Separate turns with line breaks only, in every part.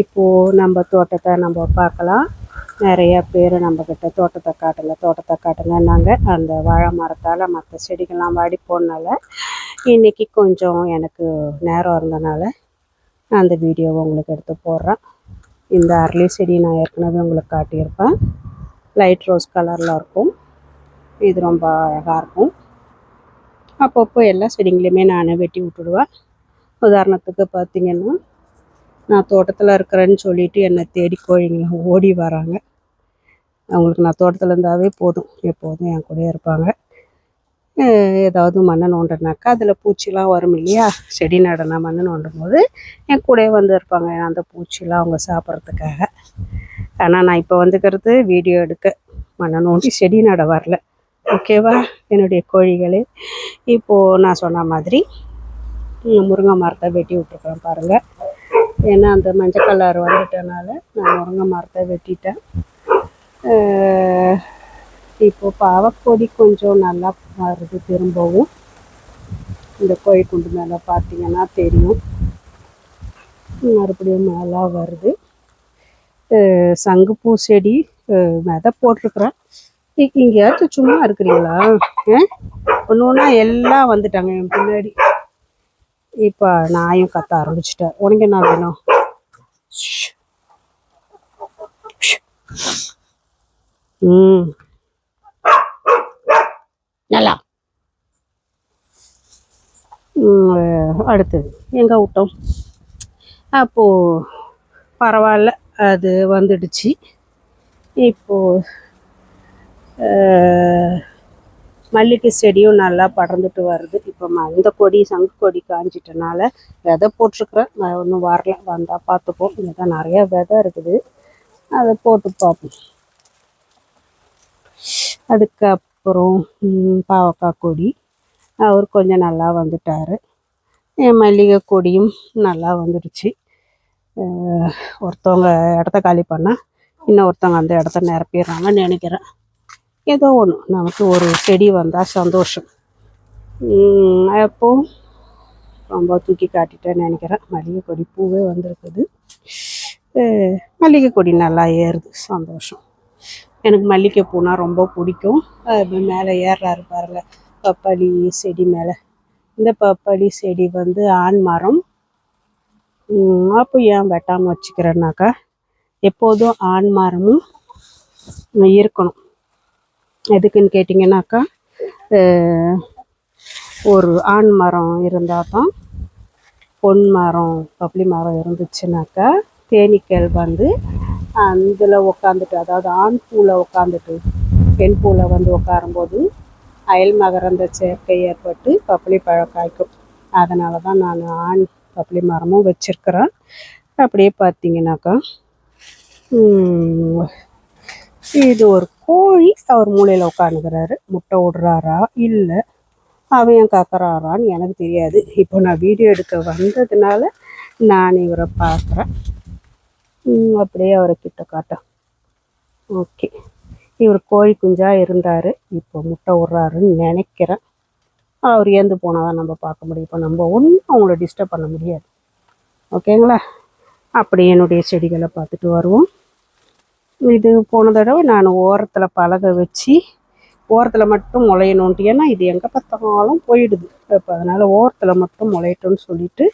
இப்போது நம்ம தோட்டத்தை நம்ம பார்க்கலாம். நிறைய பேர் நம்மக்கிட்ட தோட்டத்தை காட்டலை தோட்டத்தை காட்டுங்கன்னாங்க. அந்த வாழை மரத்தால் மற்ற செடிகள்லாம் வாடி போனனால இன்றைக்கி கொஞ்சம் எனக்கு நேரம் இருந்தனால நான் அந்த வீடியோவை உங்களுக்கு எடுத்து போடுறேன். இந்த அரளி செடி நான் ஏற்கனவே உங்களுக்கு காட்டியிருப்பேன். லைட் ரோஸ் கலரில் இருக்கும். இது ரொம்ப அழகாக இருக்கும். அப்பப்போ எல்லா செடிங்களையுமே நான் வெட்டி விட்டுடுவேன். உதாரணத்துக்கு பார்த்தீங்கன்னா நான் தோட்டத்தில் இருக்கிறேன்னு சொல்லிட்டு என்னை தேடி கோழிங்க ஓடி வராங்க. அவங்களுக்கு நான் தோட்டத்தில் இருந்தாவே போதும். எப்போதும் என் கூடயே இருப்பாங்க. ஏதாவது மண்ணை நோண்டுனாக்கா அதில் பூச்சிலாம் வரும் இல்லையா? செடி நடனா மண்ணை நோண்டும் போது என் கூடயே வந்து இருப்பாங்க. அந்த பூச்சிலாம் அவங்க சாப்பிட்றதுக்காக. ஆனால் நான் இப்போ வந்துக்கிறது வீடியோ எடுக்க. மண்ணை நோண்டி செடி நட வரல. ஓகேவா? என்னுடைய கோழிகளே. இப்போது நான் சொன்ன மாதிரி முருங்கை மரத்தை வெட்டி விட்ருக்குறேன் பாருங்கள் ஏன்னா அந்த மஞ்சள் கலர் வந்துட்டனால நான் முருங்கை மரத்தை வெட்டிட்டேன். இப்போ பாவக்கொடி கொஞ்சம் நல்லா வருது திரும்பவும். இந்த கோழி குண்டு மேலே பார்த்தீங்கன்னா தெரியும். மறுபடியும் நல்லா வருது. சங்குப்பூ செடி மெதை விதை போட்டிருக்கிறேன். எங்கேயாச்சும் சும்மா இருக்கிறீங்களா? ஒன்று ஒன்றா எல்லாம் வந்துட்டாங்க என் பின்னாடி. இப்போ நாயும் கத்த ஆரம்பிச்சிட்டேன். உனக்கு என்ன வேணும். ம். நல்லா. அடுத்தது எங்கே விட்டோம் அப்போது பரவாயில்ல அது வந்துடுச்சு. இப்போது மல்லிகை செடியும் நல்லா படர்ந்துட்டு வருது. இப்போ ம- இந்த கொடி சங்கு கொடி காஞ்சிட்டனால விதை போட்டிருக்கிறேன். நான் ஒன்றும் வரல. வந்தால் பார்த்துப்போம். இங்கே தான் நிறையா விதை இருக்குது. அதை போட்டு பார்ப்போம். அதுக்கப்புறம் பாவக்காய் கொடி. அவர் கொஞ்சம் நல்லா வந்துட்டார். என் மல்லிகை கொடியும் நல்லா வந்துடுச்சு. ஒருத்தவங்க இடத்த காலி பண்ணால் இன்னொருத்தவங்க அந்த இடத்த நிரப்பிடுறாங்கன்னு நினைக்கிறேன். ஏதோ ஒன்று நமக்கு ஒரு செடி வந்தால் சந்தோஷம். உம், அப்போ ரொம்ப தூக்கி காட்டிட்டேன்னு நினைக்கிறேன். மல்லிகை கொடி பூவே வந்திருக்குது. மல்லிகை கொடி நல்லா ஏறுது. சந்தோஷம். எனக்கு மல்லிகை பூனா ரொம்ப பிடிக்கும். அது மேலே ஏறுறாரு பாருங்க. பப்பாளி செடி மேலே. இந்த பப்பாளி செடி வந்து ஆண் மரம். அப்போ ஏன் வெட்டாமல் வச்சுக்கிறேன்னாக்கா எப்போதும் ஆண் மரமும் இருக்கணும். எதுக்குன்னு கேட்டிங்கன்னாக்கா ஒரு ஆண் மரம் இருந்தால் தான் பொன் மரம் பப்ளி மரம் இருந்துச்சுனாக்கா தேனீக்கள் வந்து அதில் உக்காந்துட்டு அதாவது ஆண் பூவில் உக்காந்துட்டு பெண் பூவில் வந்து உட்காரும்போது அயல் மகரந்த சேர்க்கை ஏற்பட்டு பப்ளி பழம் காய்க்கும் அதனால தான் நான் ஆண் பப்ளி மரமும் வச்சுருக்கிறேன். அப்படியே பார்த்தீங்கன்னாக்கா இது ஒரு கோழி அவர் மூலையில் உட்காந்துக்கிறாரு முட்டை விடுறாரா இல்லை. அவன் கக்கறாரான்னு எனக்கு தெரியாது. இப்போ நான் வீடியோ எடுக்க வந்ததுனால நான் இவரை பார்க்குறேன். அப்படியே அவரை கிட்ட காட்டேன் ஓகே. இவர் கோழி குஞ்சாக இருந்தார். இப்போ முட்டை விட்றாருன்னு நினைக்கிறேன். அவர் ஏந்து போனால் தான் நம்ம பார்க்க முடியும். இப்போ நம்ம ஒன்றும் அவங்கள டிஸ்டர்ப் பண்ண முடியாது. ஓகேங்களா? அப்படி என்னுடைய செடிகளை பார்த்துட்டு வருவோம். இது போன தடவை நான் ஓரத்தில் பலகை வச்சு ஓரத்தில் மட்டும் முளையணுன்ட்டு ஏன்னா இது எங்கே பார்த்தாலும் போயிடுது. இப்போ அதனால் ஓரத்தில் மட்டும் முளையட்டும்னு சொல்லிட்டு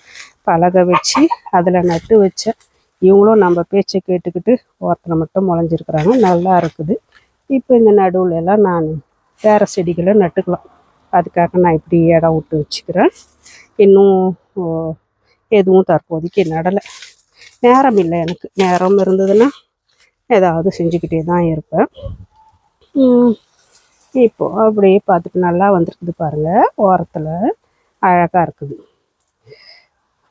பலகை வச்சு அதில் நட்டு வச்சேன் இவங்களும் நம்ம பேச்சை கேட்டுக்கிட்டு ஓரத்தில் மட்டும் முளைஞ்சிருக்கிறாங்க. நல்லா இருக்குது. இப்போ இந்த நடுவில் எல்லாம் நான் வேறு செடிகளை நட்டுக்கலாம். அதுக்காக நான் இப்படி இடம் விட்டு வச்சுக்கிறேன். இன்னும் ஓ, எதுவும் தற்போதைக்கு நடலை. நேரம் இல்லை எனக்கு. நேரம் இருந்ததுன்னா ஏதாவது செஞ்சுக்கிட்டே தான் இருப்பேன். இப்போது அப்படியே பார்த்துட்டு நல்லா வந்திருக்குது பாருங்கள் ஓரத்தில் அழகாக இருக்குது.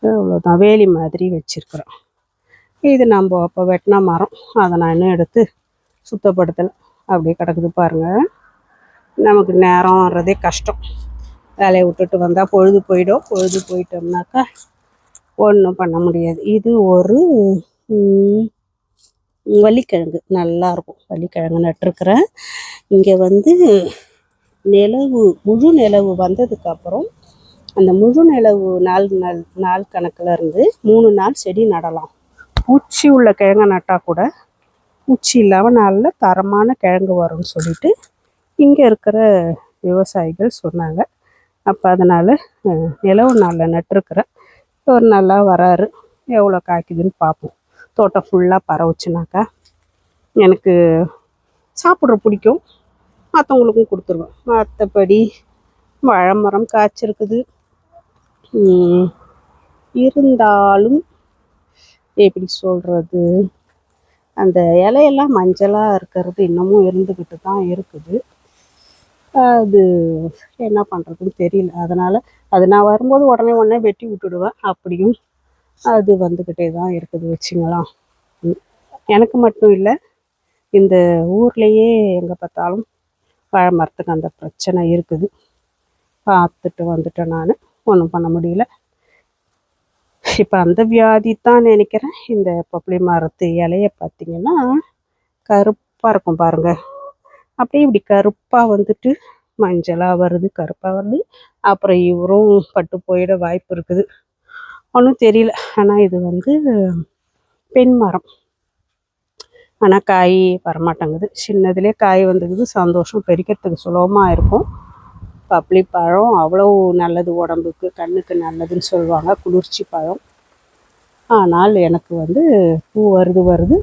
அவ்வளோதான் வேலி மாதிரி வச்சுருக்குறோம். இது நம்ம அப்போ வெட்டின மரம் அதை நான் இன்னும் எடுத்து சுத்தப்படுத்தலை. அப்படியே கிடக்குது பாருங்கள் நமக்கு நேரம் வர்றதே கஷ்டம். வேலையை விட்டுட்டு வந்தால் பொழுது போயிடும். பொழுது போயிட்டோம்னாக்கா ஒன்றும் பண்ண முடியாது. இது ஒரு வள்ளிக்கிழங்கு. நல்லாயிருக்கும் வள்ளிக்கிழங்கு நட்டிருக்கிறேன். இங்கே வந்து நிலவு முழு நிலவு வந்ததுக்கப்புறம் அந்த முழு நிலவு நாள் நாள் நாள் கணக்கில் இருந்து மூணு நாள் செடி நடலாம். பூச்சி உள்ள கிழங்கை நட்டால் கூட பூச்சி இல்லாமல் நல்ல தரமான கிழங்கு வரும்னு சொல்லிட்டு இங்கே இருக்கிற விவசாயிகள் சொன்னாங்க. அப்போ அதனால் நிலவு நாளில் நட்டிருக்கிறேன். ஒரு நல்லா வராரு. எவ்வளோ காய்க்குதுன்னு பார்ப்போம் தோட்டம் ஃபுல்லாக பரவுச்சுனாக்கா எனக்கு சாப்பிட்ற பிடிக்கும். மற்றவங்களுக்கும் கொடுத்துருவேன். மற்றபடி வாழை மரம் காய்ச்சிருக்குது இருந்தாலும் எப்படி சொல்கிறது அந்த இலையெல்லாம் மஞ்சளாக இருக்கிறது இன்னமும் இருந்துக்கிட்டு தான் இருக்குது. அது என்ன பண்ணுறதுன்னு தெரியல. அதனால் அது நான் வரும்போது உடனே உடனே வெட்டி விட்டுடுவேன். அப்படியும் அது வந்துக்கிட்டே தான் இருக்குது வச்சுங்களா? எனக்கு மட்டும் இல்லை இந்த ஊர்லேயே எங்கே பார்த்தாலும் வாழை மரத்துக்கு அந்த பிரச்சனை இருக்குது. பார்த்துட்டு வந்துட்டேன் நான். ஒன்றும் பண்ண முடியல. இப்போ அந்த வியாதி தான் நினைக்கிறேன். இந்த பப்ளி மரத்து இலைய பார்த்திங்கன்னா கருப்பாக இருக்கும் பாருங்கள் அப்படியே இப்படி கருப்பாக வந்துட்டு மஞ்சளாக வருது கருப்பாக வருது. அப்புறம் இவரும் பட்டு போயிட வாய்ப்பு இருக்குது. ஒன்றும் தெரியல. ஆனால் இது வந்து பெண் மரம். ஆனால் காய் வரமாட்டேங்குது. சின்னதுலேயே காய் வந்துக்குது சந்தோஷம். பறிக்கிறதுக்கு சுலபமாக இருக்கும். பப்ளி பழம் அவ்வளோ நல்லது. உடம்புக்கு கண்ணுக்கு நல்லதுன்னு சொல்லுவாங்க. குளிர்ச்சி பழம். ஆனால் எனக்கு வந்து பூ வருது வருது.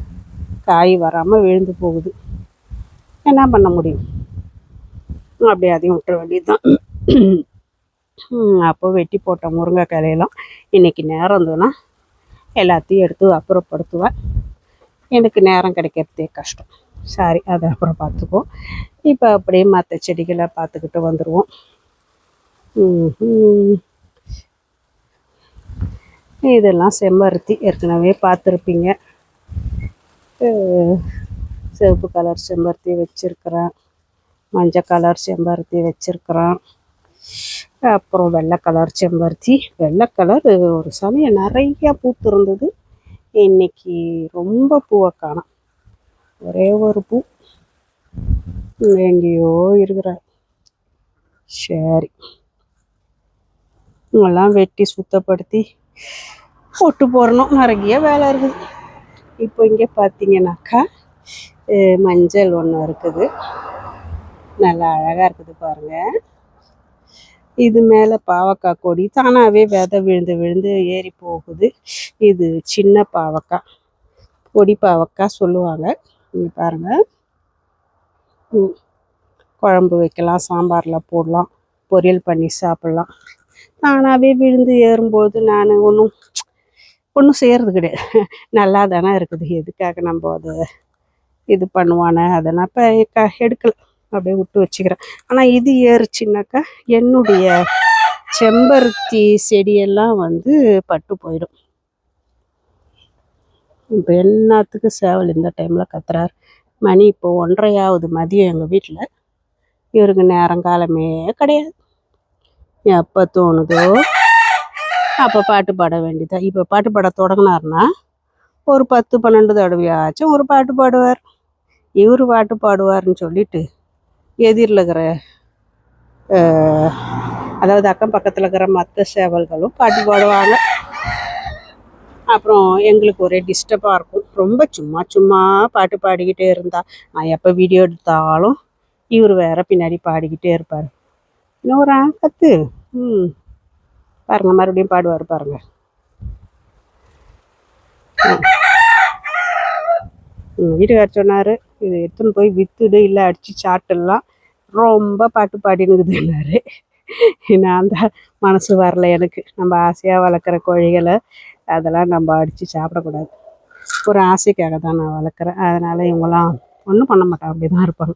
காய் வராமல் விழுந்து போகுது. என்ன பண்ண முடியும்? அப்படியே அதையும் விட்டுற வேண்டியதுதான். அப்போ வெட்டி போட்ட முருங்கைக்காயெல்லாம் இன்னைக்கு நேரம் இருந்ததுன்னா எல்லாத்தையும் எடுத்து அப்புறப்படுத்துவேன். எனக்கு நேரம் கிடைக்கிறதே கஷ்டம். சாரி அதை அப்புறம் பார்த்துக்குவோம். இப்போ அப்படியே மற்ற செடிகளை பார்த்துக்கிட்டு வந்துடுவோம் இதெல்லாம் செம்பருத்தி ஏற்கனவே பார்த்துருப்பீங்க. சிவப்பு கலர் செம்பருத்தி வச்சுருக்கிறேன். மஞ்சள் கலர் செம்பருத்தி வச்சுருக்கிறேன். அப்புறம் வெள்ளை கலர் செம்பருத்தி வெள்ளை கலர் ஒரு சமயம் நிறையா பூத்திருந்தது இன்னைக்கு ரொம்ப பூவை காணோம். ஒரே ஒரு பூ. எங்கேயோ இருக்கிறார். சரி. எல்லாம் வெட்டி சுத்தப்படுத்தி போட்டு போடணும். நிறைய வேலை இருக்குது. இப்போ இங்கே பார்த்தீங்கன்னாக்கா மஞ்சள் ஒன்று இருக்குது. நல்லா அழகாக இருக்குது பாருங்கள் இது மேலே பாவக்காய் கொடி. தானாகவே விதை விழுந்து விழுந்து ஏறி போகுது. இது சின்ன பாவக்காய். கொடி பாவக்காய் சொல்லுவாங்க. நீங்கள் பாருங்கள் குழம்பு வைக்கலாம் சாம்பாரில் போடலாம் பொரியல் பண்ணி சாப்பிட்லாம். தானாகவே விழுந்து ஏறும்போது நான் ஒன்றும் ஒன்றும் செய்கிறது கிடையாது. நல்லா தானே இருக்குது. எதுக்காக நம்ம அதை இது பண்ணுவானே? அதை நான் இப்போ எடுக்கலை. அப்படியே விட்டு வச்சுக்கிறேன். ஆனால் இது ஏறுச்சுனாக்கா என்னுடைய செம்பருத்தி செடியெல்லாம் வந்து பட்டு போயிடும். இப்போ என்னத்துக்கு சேவல் இந்த டைமில் கத்துறாரு. மணி இப்போ ஒன்றரையாவது மதியம் எங்கள் வீட்டில் இவருக்கு நேரங்காலமே கிடையாது. எப்போ தோணுதோ அப்போ பாட்டு பாட வேண்டியதா. இப்போ பாட்டு பாட தொடங்கினாருன்னா ஒரு பத்து பன்னெண்டு தடவையாச்சும் ஒரு பாட்டு பாடுவார். இவர் பாட்டு பாடுவார்னு சொல்லிட்டு எதிரில் இருக்கிற அதாவது அக்கம் பக்கத்தில் இருக்கிற மற்ற சேவல்களும் பாட்டு பாடுவாங்க. அப்புறம் எங்களுக்கு ஒரே டிஸ்டர்பாக இருக்கும். ரொம்ப சும்மா சும்மா பாட்டு பாடிக்கிட்டே இருந்தா. நான் எப்போ வீடியோ எடுத்தாலும் இவர் வேற பின்னாடி பாடிக்கிட்டே இருப்பார். இன்னொரு கத்து ம் பாருங்க மறுபடியும் பாடுவார் பாருங்க. ம் வீட்டுக்கார் சொன்னார் இது எடுத்துன்னு போய் விற்றுடு இல்லை அடித்து சாட்டெல்லாம் ரொம்ப பாட்டு பாடினுக்குதுன்னாரு நான் தான் மனசு வரல எனக்கு. நம்ம ஆசையாக வளர்க்குற கோழிகளை அதெல்லாம் நம்ம அடித்து சாப்பிடக்கூடாது. ஒரு ஆசைக்காக தான் நான் வளர்க்குறேன். அதனால் இவங்களாம் ஒன்றும் பண்ண மாட்டாங்க. அப்படி தான் இருப்பாங்க.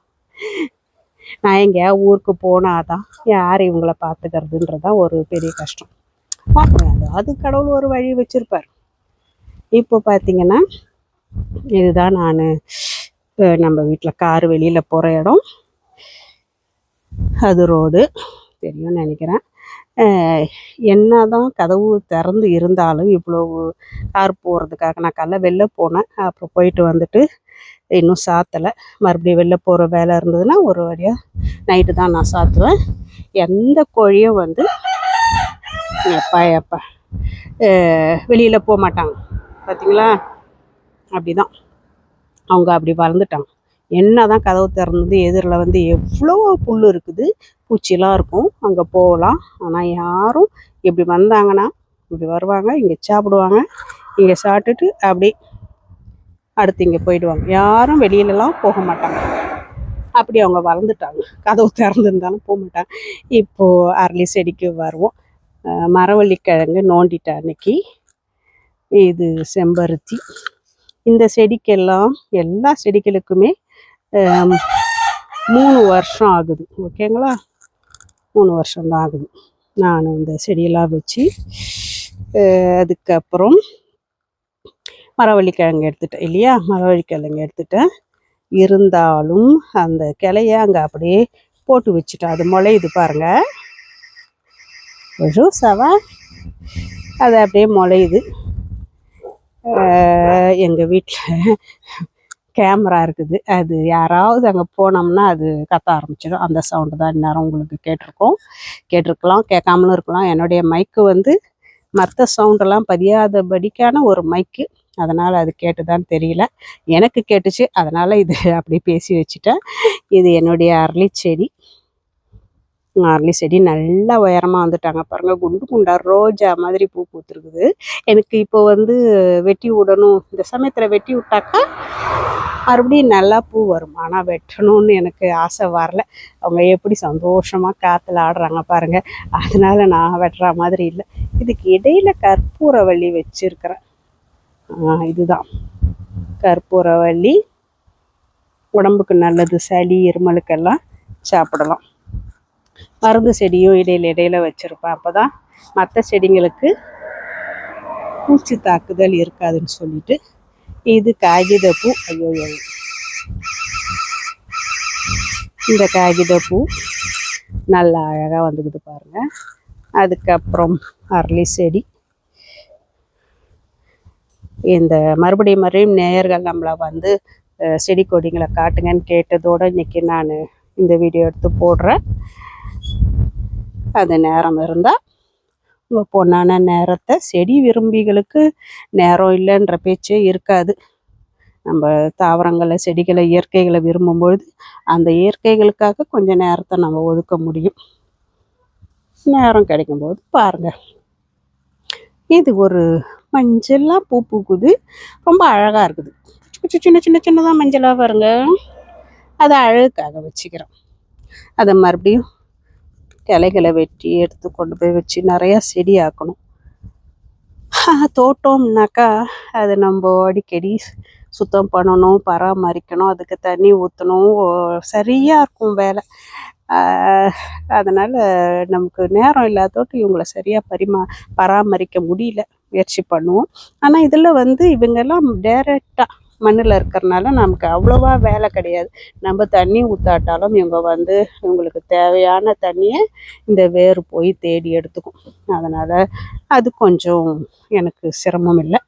நான் எங்கேயா ஊருக்கு போனால் தான் யார் இவங்களை பார்த்துக்கிறதுன்றது தான் ஒரு பெரிய கஷ்டம். பார்ப்பேன் அது அது கடவுள் ஒரு வழி வச்சுருப்பார். இப்போ பார்த்தீங்கன்னா இதுதான் நான். நம்ம வீட்டில் கார் வெளியில் போகிற இடம். அது ரோடு. தெரியும்னு நினைக்கிறேன். என்ன தான் கதவு திறந்து இருந்தாலும் இவ்வளோ கார் போகிறதுக்காக நான் காலைல வெளில போனேன். அப்புறம் போயிட்டு வந்துட்டு இன்னும் சாத்தலை. மறுபடியும் வெளில போகிற வேலை இருந்ததுன்னா ஒரு வழியாக நைட்டு தான் நான் சாத்துவேன். எந்த கோழியும் வந்து எப்பா எப்பா வெளியில் போக மாட்டாங்க. பார்த்தீங்களா அப்படிதான். அவங்க அப்படி வளர்ந்துட்டாங்க. என்ன தான் கதவு திறந்தது எதிரில் வந்து எவ்வளோ புல் இருக்குது பூச்சிலாம் இருக்கும் அங்கே போகலாம். ஆனால் யாரும் இப்படி வந்தாங்கன்னா இப்படி வருவாங்க இங்கே சாப்பிடுவாங்க இங்கே சாப்பிட்டுட்டு அப்படி அடுத்து இங்கே போயிடுவாங்க. யாரும் வெளியிலலாம் போக மாட்டாங்க. அப்படி அவங்க வளர்ந்துட்டாங்க. கதவு திறந்துருந்தாலும் போக மாட்டாங்க. இப்போது அரளி செடிக்கு வருவோம். மரவள்ளி மரவள்ளிக்கிழங்கு நோண்டிட்டேன் அன்னைக்கு இது செம்பருத்தி. இந்த செடிக்கெல்லாம் எல்லா செடிகளுக்குமே மூணு வருஷம் ஆகுது. ஓகேங்களா? மூணு வருஷம் தான் ஆகுது. நான் இந்த செடியெல்லாம் வச்சு அதுக்கப்புறம் மரவள்ளிக்கிழங்கு எடுத்துட்டேன் இல்லையா? மரவள்ளிக்கிழங்கு எடுத்துட்டேன். இருந்தாலும் அந்த கிளைய அங்கே அப்படியே போட்டு வச்சுட்டேன். அது முளையுது பாருங்க. சவா அது அப்படியே முளையுது. எங்கள் வீட்டில் கேமரா இருக்குது. அது யாராவது அங்கே போனோம்னா அது கத்த ஆரம்பிச்சிடும் அந்த சவுண்டு தான் இந்நேரம் உங்களுக்கு கேட்டிருக்கோம். கேட்டிருக்கலாம் கேட்காமலும் இருக்கலாம். என்னுடைய மைக்கு வந்து மற்ற சவுண்டெல்லாம் பதியாதபடிக்கான ஒரு மைக்கு அதனால் அது கேட்டுதான்னு தெரியல. எனக்கு கேட்டுச்சு. அதனால் இது அப்படி பேசி வச்சுட்டேன். இது என்னுடைய அரளி செடி அரளி செடி நல்லா உயரமாக வந்துட்டாங்க. பாருங்கள் குண்டு குண்டா ரோஜா மாதிரி பூ பூத்துருக்குது. எனக்கு இப்போ வந்து வெட்டி விடணும். இந்த சமயத்தில் வெட்டி விட்டாக்கா மறுபடியும் நல்லா பூ வரும். ஆனால் வெட்டணும்னு எனக்கு ஆசை வரல. அவங்க எப்படி சந்தோஷமாக காற்றுல ஆடுறாங்க பாருங்க. அதனால் நான் வெட்டுற மாதிரி இல்லை. இதுக்கு இடையில கற்பூரவள்ளி வச்சுருக்கிறேன். இதுதான். கற்பூரவள்ளி. உடம்புக்கு நல்லது சளி இருமலுக்கெல்லாம் சாப்பிடலாம். மருந்து செடியும் இடையில இடையில வச்சுருப்பேன். அப்போ தான் மற்ற செடிங்களுக்கு பூச்சி தாக்குதல் இருக்காதுன்னு சொல்லிட்டு இது காகித பூ. ஐயோ. இந்த காகிதப்பூ நல்லா அழகாக வந்துக்குது பாருங்க. அதுக்கப்புறம் அரளி செடி. இந்த மறுபடியும் மறுபடியும் நேயர்கள் நம்மளை வந்து செடி கொடிங்களை காட்டுங்கன்னு கேட்டதோடு இன்றைக்கி நான் இந்த வீடியோ எடுத்து போடுறேன். அது நேரம் இருந்தால் உங்கள் பொண்ணான நேரத்தை செடி விரும்பிகளுக்கு நேரம் இல்லைன்ற பேச்சே இருக்காது. நம்ம தாவரங்களை செடிகளை இயற்கைகளை விரும்பும்பொழுது அந்த இயற்கைகளுக்காக கொஞ்சம் நேரத்தை நம்ம ஒதுக்க முடியும். நேரம் கிடைக்கும்போது பாருங்கள் இது ஒரு மஞ்சளாக பூ பூக்குது. ரொம்ப அழகாக இருக்குது. குச்சி சின்ன சின்ன சின்னதாக மஞ்சளாக பாருங்கள் அதை அழகுக்காக வச்சுக்கிறோம். அதை மறுபடியும் கிளைகளை வெட்டி எடுத்து கொண்டு போய் வச்சு நிறையா செடி ஆக்கணும் தோட்டம்னாக்கா அது நம்ம அடிக்கடி சுத்தம் பண்ணணும் பராமரிக்கணும் அதுக்கு தண்ணி ஊற்றணும் சரியாக இருக்கும் வேலை. அதனால் நமக்கு நேரம் இல்லாதோட்டு இவங்களை சரியாக பரிமா பராமரிக்க முடியல. முயற்சி பண்ணுவோம். ஆனால் இதில் வந்து இவங்கெல்லாம் டைரெக்டாக மண்ணில் இருக்கிறனால நமக்கு அவ்வளோவா வேலை கிடையாது. நம்ம தண்ணி ஊற்றாட்டாலும் இவங்க வந்து இவங்களுக்கு தேவையான தண்ணியை இந்த வேர் போய் தேடி எடுத்துக்கும். அதனால் அது கொஞ்சம் எனக்கு சிரமம் இல்லை.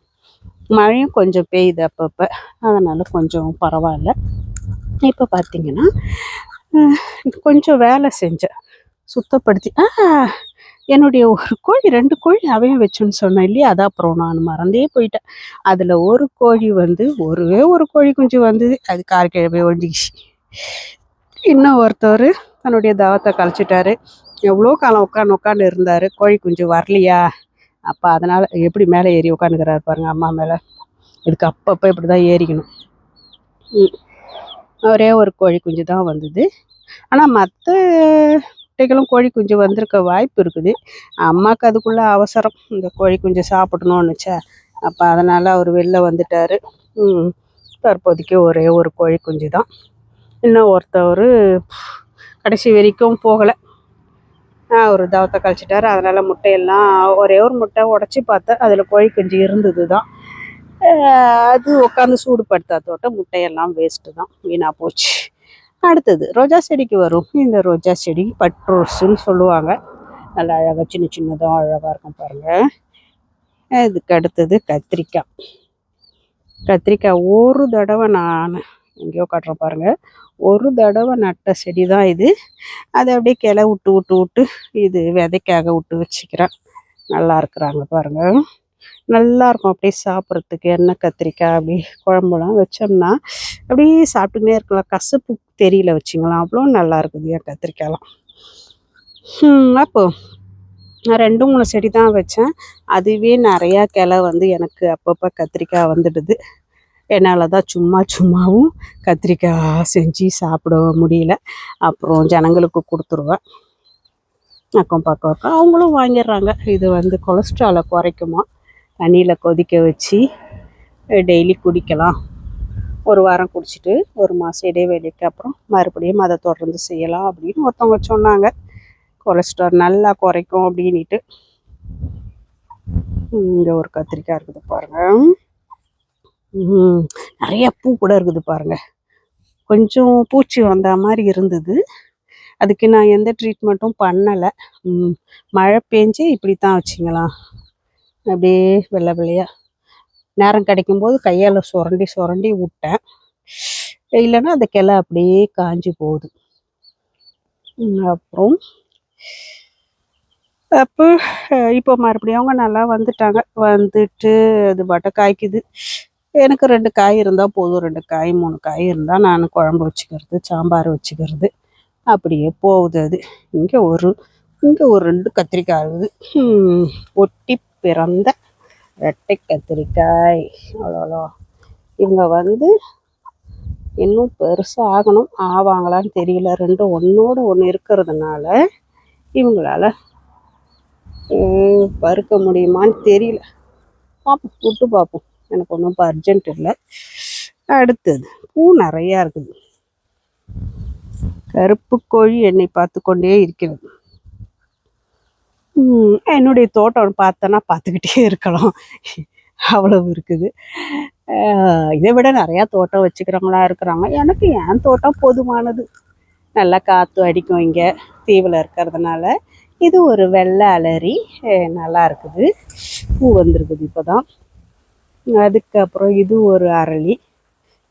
மழையும் கொஞ்சம் பெய்யுது அப்பப்போ. அதனால் கொஞ்சம் பரவாயில்ல. இப்போ பார்த்தீங்கன்னா கொஞ்சம் வேலை செஞ்சேன். சுத்தப்படுத்தி ஆ என்னுடைய ஒரு கோழி ரெண்டு கோழி அவன் வச்சுன்னு சொன்னேன் இல்லையா? அதான் அப்புறம் நான் மறந்தே போயிட்டேன். அதில் ஒரு கோழி வந்து ஒரே ஒரு கோழி குஞ்சு வந்தது. அது கார் கிழமை ஒழிஞ்சிக்கிச்சு. இன்னும் ஒருத்தர் தன்னுடைய தாவத்தை கழிச்சிட்டாரு எவ்வளோ காலம் உட்காந்து உட்காந்து இருந்தார்? கோழி குஞ்சு வரலையா? அப்போ அதனால் எப்படி மேலே ஏறி உட்காந்துக்கிறாரு பாருங்கள் அம்மா மேலே. இதுக்கு அப்பப்போ இப்படி தான் ஏறிக்கணும் ஒரே ஒரு கோழி குஞ்சு தான் வந்தது. ஆனால் மற்ற முட்டைகளும் கோழி குஞ்சு வந்திருக்க வாய்ப்பு இருக்குது. அம்மாவுக்கு அதுக்குள்ளே அவசரம். இந்த கோழி குஞ்சு சாப்பிடணுன்னுச்சா அப்போ அதனால் அவர் வெளில வந்துட்டார். தற்போதைக்கு ஒரே ஒரு கோழி குஞ்சு தான். இன்னும் ஒருத்தவர் கடைசி வரைக்கும் போகலை. அவர் தவத்தை கழிச்சிட்டாரு. அதனால் முட்டையெல்லாம் ஒரே ஒரு முட்டை உடச்சி பார்த்தேன் அதில் கோழி குஞ்சு இருந்தது தான். அது உட்காந்து சூடுபடுத்தாதோட்ட முட்டையெல்லாம் வேஸ்ட்டு தான். வீணாக போச்சு. அடுத்தது ரோஜா செடிக்கு வரும். இந்த ரோஜா செடி பட்ரோஸுன்னு சொல்லுவாங்க. நல்லா அழகாக சின்ன சின்னதாக அழகாக இருக்கும் பாருங்கள் இதுக்கு அடுத்தது கத்திரிக்காய். கத்திரிக்காய் ஒரு தடவை நான் எங்கேயோ காட்டுறேன் பாருங்கள் ஒரு தடவை நட்ட செடி தான் இது. அதை அப்படியே கிளை விட்டு விட்டு விட்டு இது விதைக்காக விட்டு வச்சுக்கிறேன். நல்லா இருக்கிறாங்க பாருங்கள் நல்லாயிருக்கும் அப்படியே சாப்பிட்றதுக்கு எண்ணெய் கத்திரிக்காய் அப்படி குழம்புலாம் வச்சோம்னா அப்படியே சாப்பிட்டுக்கினே இருக்கலாம். கசப்பு தெரியல வச்சுங்களேன். அவ்வளோ நல்லா இருக்குது என் கத்திரிக்காய்லாம். அப்போது அப்போ நான் ரெண்டு மூணு செடி தான் வச்சேன். அதுவே நிறையா கிளை வந்து எனக்கு அப்பப்போ கத்திரிக்காய் வந்துடுது. என்னால் தான் சும்மா சும்மாவும் கத்திரிக்காய் செஞ்சு சாப்பிட முடியல. அப்புறம் ஜனங்களுக்கு கொடுத்துருவேன். அக்கம் பக்கம் இருக்கோம். அவங்களும் வாங்கிடுறாங்க. இது வந்து கொலஸ்ட்ராலை குறைக்குமா? தண்ணியில் கொதிக்க வச்சு டெய்லி குடிக்கலாம். ஒரு வாரம் குடிச்சிட்டு ஒரு மாதம் இடைவெளிக்கு அப்புறம் மறுபடியும் அதை தொடர்ந்து செய்யலாம் அப்படின்னு ஒருத்தவங்க சொன்னாங்க. கொலஸ்ட்ரால் நல்லா குறைக்கும் அப்படின்ட்டு இங்கே ஒரு கத்திரிக்காய் இருக்குது பாருங்க. நிறைய பூ கூட இருக்குது பாருங்க. கொஞ்சம் பூச்சி வந்த மாதிரி இருந்தது. அதுக்கு நான் எந்த ட்ரீட்மெண்ட்டும் பண்ணலை. மழை பெஞ்சு இப்படி தான் வச்சிங்களாம் அப்படியே வெள்ளை வெள்ளையாக நேரம் கிடைக்கும்போது கையால் சுரண்டி சுரண்டி விட்டேன். இல்லைன்னா அந்த கிளை அப்படியே காஞ்சி போகுது. அப்புறம் அப்போ இப்போ மறுபடியும் அவங்க நல்லா வந்துட்டாங்க. வந்துட்டு அது பாட்ட காய்க்குது. எனக்கு ரெண்டு காய் இருந்தால் போதும். ரெண்டு காய் மூணு காய் இருந்தால் நான் குழம்பு வச்சுக்கிறது சாம்பார் வச்சுக்கிறது. அப்படியே போகுது அது. இங்கே ஒரு இங்கே ஒரு ரெண்டு கத்திரிக்காய் ஆகுது ஒட்டி பிறந்த ரெட்டை கத்திரிக்காய். அவ்வளோ இவங்க வந்து இன்னும் பெருசாக ஆகணும். ஆவாங்களான்னு தெரியல. ரெண்டும் ஒன்றோடு ஒன்று இருக்கிறதுனால இவங்களால பறுக்க முடியுமான்னு தெரியல. பார்ப்போம் விட்டு பார்ப்போம் எனக்கு ஒன்றும் இப்போ அர்ஜென்ட் இல்லை. அடுத்தது பூ நிறையா இருக்குது. கருப்பு கோழி என்னை பார்த்து கொண்டே இருக்கிறது. என்னுடைய தோட்டம் பார்த்தோன்னா பார்த்துக்கிட்டே இருக்கலாம். அவ்வளவு இருக்குது. இதை விட நிறையா தோட்டம் வச்சுக்கிறவங்களா இருக்கிறாங்க. எனக்கு என் தோட்டம் போதுமானது. நல்லா காற்று அடிக்கும் இங்கே தீவில் இருக்கிறதுனால. இது ஒரு வெள்ளை அலறி நல்லா இருக்குது. பூ வந்திருக்குது இப்போ தான் அதுக்கப்புறம் இது ஒரு அரளி.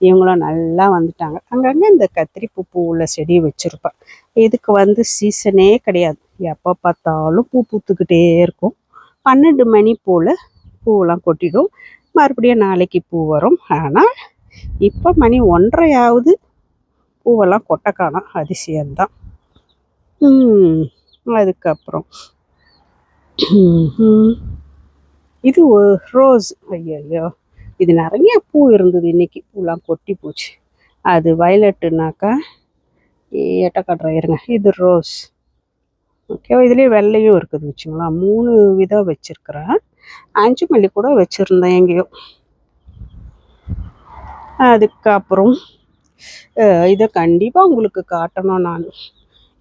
இவங்களும் நல்லா வந்துட்டாங்க. அங்கங்கே இந்த கத்திரிப்பூ பூ உள்ள செடி வச்சுருப்பேன். இதுக்கு வந்து சீசனே கிடையாது. எப்போ பார்த்தாலும் பூ பூத்துக்கிட்டே இருக்கும். பன்னெண்டு மணி போல் பூவெல்லாம் கொட்டிடும். மறுபடியும் நாளைக்கு பூ வரும். ஆனால் இப்போ மணி ஒன்றையாவது பூவெல்லாம் கொட்ட காணோம் அதிசயம்தான். அதுக்கப்புறம். இது ஒரு ரோஸ். ஐயோ இது நிறைய பூ இருந்தது இன்னைக்கு. பூலாம் கொட்டி போச்சு. அது வயலட்டுனாக்கா எட்ட காட்டுறேன் இருங்க. இது ரோஸ். ஓகேவா இதுலேயே வெள்ளையும் இருக்குது வச்சுங்களா? மூணு விதம் வச்சுருக்குறேன் அஞ்சு மல்லி கூட வச்சுருந்தேன் எங்கேயோ. அதுக்கப்புறம் இதை கண்டிப்பாக உங்களுக்கு காட்டணும் நான்.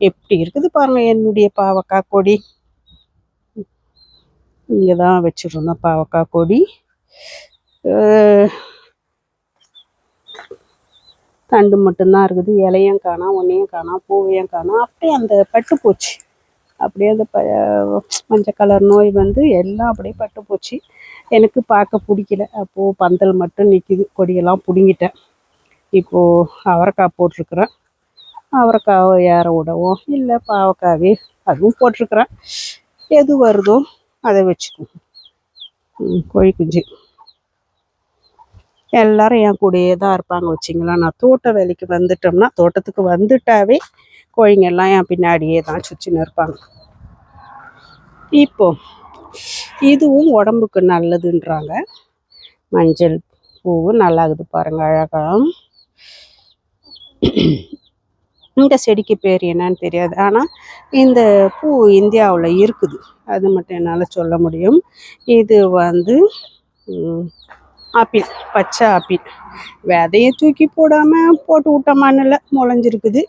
எப்படி இருக்குது பாருங்கள் என்னுடைய பாவக்காய் கொடி. இங்கே தான் வச்சுருந்தேன் பாவக்காய் கொடி. தண்டு மட்டும்தான் இருக்குது. இலையும் காணோம் ஒன்றையும் காணோம் பூவையும் காணாம் அப்படியே அந்த பட்டு போச்சு. அப்படியே அந்த ப மஞ்சள் கலர் நோய் வந்து எல்லாம் அப்படியே பட்டு போச்சு. எனக்கு பார்க்க பிடிக்கல. அப்போது பந்தல் மட்டும் நிற்கிது கொடியெல்லாம் பிடுங்கிட்டேன். இப்போது அவரைக்காய் போட்டிருக்கிறேன். அவரைக்காவை ஏற விடவும் இல்லை. பாவக்காவே அதுவும் போட்டிருக்கிறேன். எது வருதோ அதை வச்சுக்குவோம். கோழி குஞ்சு. எல்லாரும் என் கூடயே தான் இருப்பாங்க வச்சிங்களா நான் தோட்ட வேலைக்கு வந்துட்டோம்னா தோட்டத்துக்கு வந்துட்டாவே கோழிங்க எல்லாம் என் பின்னாடியே தான் சுற்றின்னு இருப்பாங்க. இப்போ இதுவும் உடம்புக்கு நல்லதுன்றாங்க. மஞ்சள் பூவு நல்லா இருக்குது பாருங்க அழகாக இந்த செடிக்கு பேர் என்னன்னு தெரியாது. ஆனால் இந்த பூ இந்தியாவில் இருக்குது. அது மட்டும் என்னால் சொல்ல முடியும். இது வந்து ஆப்பிள் பச்சை ஆப்பிள். விதையை தூக்கி போடாமல் போட்டு விட்ட மண்ணில் முளைஞ்சிருக்குது.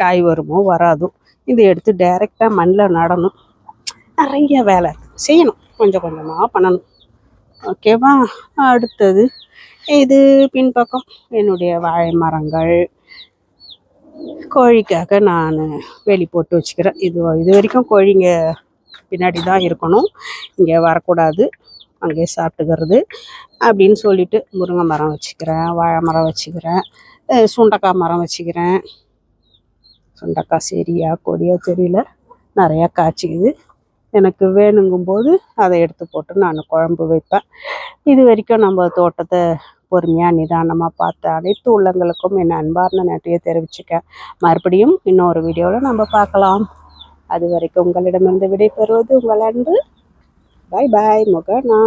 காய் வருமோ வராதோ இதை எடுத்து டைரெக்டாக மண்ணில் நடணும். நிறைய வேலை செய்யணும். கொஞ்சம் கொஞ்சமாக பண்ணணும். ஓகேவா அடுத்தது இது பின்பக்கம். என்னுடைய வாழை மரங்கள். கோழிக்காக நான் வெளி போட்டு வச்சுக்கிறேன். இது இது வரைக்கும் கோழிங்க பின்னாடி தான் இருக்கணும். இங்கே வரக்கூடாது. அங்கேயே சாப்பிட்டுக்கிறது அப்படின்னு சொல்லிட்டு முருங்கை மரம் வச்சுக்கிறேன் வாழை மரம் வச்சுக்கிறேன் சுண்டக்காய் மரம் வச்சுக்கிறேன். சுண்டக்காய் செடியா கொடியா தெரியல நிறையா காய்ச்சிக்குது. எனக்கு வேணுங்கும்போது அதை எடுத்து போட்டு நான் குழம்பு வைப்பேன். இது வரைக்கும் நம்ம தோட்டத்தை பொறுமையாக நிதானமாக பார்த்த அனைத்து உள்ளங்களுக்கும் என் அன்பார்ந்த நன்றியை தெரிவிச்சுக்க மறுபடியும் இன்னொரு வீடியோவில் நம்ம பார்க்கலாம். அது வரைக்கும் உங்களிடமிருந்து விடைபெறுவது உங்கள் அன்பு. பாய் பாய் முகனா